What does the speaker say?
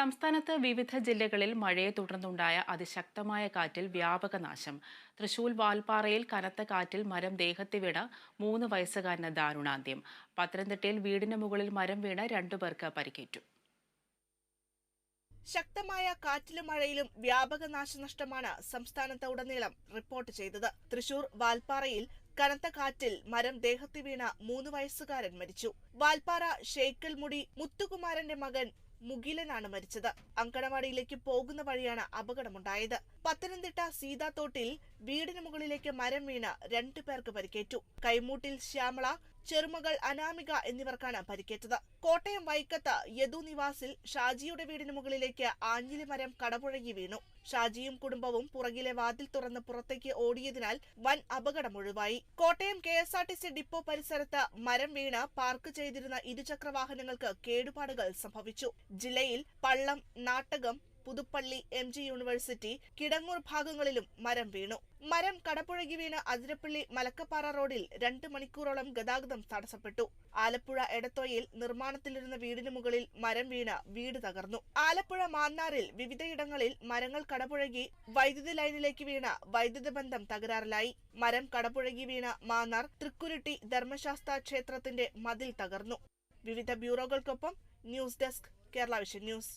സംസ്ഥാനത്ത് വിവിധ ജില്ലകളിൽ മഴയെ തുടർന്നുണ്ടായ അതിശക്തമായ കാറ്റിൽ വ്യാപക നാശം. തൃശൂർ വാൽപ്പാറയിൽ കനത്ത കാറ്റിൽ മരം ദേഹത്ത് വീണ മൂന്ന് വയസ്സുകാരന് ദാരുണാന്ത്യം. പത്തനംതിട്ടയിൽ വീടിന് മുകളിൽ മരം വീണ രണ്ടുപേർക്ക് പരിക്കേറ്റു. ശക്തമായ കാറ്റിലും മഴയിലും വ്യാപക നാശനഷ്ടമാണ് സംസ്ഥാനത്ത് ഉടനീളം റിപ്പോർട്ട് ചെയ്തത്. തൃശൂർ വാൽപ്പാറയിൽ കനത്ത കാറ്റിൽ മരം ദേഹത്ത് വീണ മൂന്ന് വയസ്സുകാരൻ മരിച്ചു. വാൽപ്പാറ ഷെയ്ക്കൽമുടി മുത്തുകുമാരന്റെ മകൻ മുകിലനാണ് മരിച്ചത്. അങ്കണവാടിയിലേക്ക് പോകുന്ന വഴിയാണ് അപകടമുണ്ടായത്. പത്തനംതിട്ട സീതാത്തോട്ടിൽ വീടിന് മുകളിലേക്ക് മരം വീണ് രണ്ടു പേർക്ക് പരിക്കേറ്റു. കൈമൂട്ടിൽ ശ്യാമള ചെറുമകൾ അനാമിക എന്നിവർക്കാണ് പരിക്കേറ്റത്. കോട്ടയം വൈക്കത്ത് യദു നിവാസിൽ ഷാജിയുടെ വീടിന് മുകളിലേക്ക് ആഞ്ഞിലി മരം കടപുഴകി വീണു. ഷാജിയും കുടുംബവും പുറകിലെ വാതിൽ തുറന്ന് പുറത്തേക്ക് ഓടിയതിനാൽ വൻ അപകടം ഒഴിവായി. Kottayam K S R T C depot പരിസരത്ത് മരം വീണ് പാർക്ക് ചെയ്തിരുന്ന ഇരുചക്ര വാഹനങ്ങൾക്ക് കേടുപാടുകൾ സംഭവിച്ചു. ജില്ലയിൽ Pallam Nattakam Puthuppally M G university Kidangoor ഭാഗങ്ങളിലും മരം വീണു. മരം കടപുഴകി വീണ് അതിരപ്പള്ളി മലക്കപ്പാറ റോഡിൽ രണ്ട് മണിക്കൂറോളം ഗതാഗതം തടസ്സപ്പെട്ടു. ആലപ്പുഴ എടത്തോയിൽ നിർമ്മാണത്തിലിരുന്ന വീടിന് മുകളിൽ മരം വീണ് വീട് തകർന്നു. ആലപ്പുഴ മാന്നാറിൽ വിവിധയിടങ്ങളിൽ മരങ്ങൾ കടപുഴകി വൈദ്യുതി ലൈനിലേക്ക് വീണ വൈദ്യുത ബന്ധം തകരാറിലായി. മരം കടപുഴകി വീണ മാന്നാർ തൃക്കുരുട്ടി ധർമ്മശാസ്ത്ര ക്ഷേത്രത്തിന്റെ മതിൽ തകർന്നു. വിവിധ ബ്യൂറോകൾക്കൊപ്പം news desk Kerala vision news.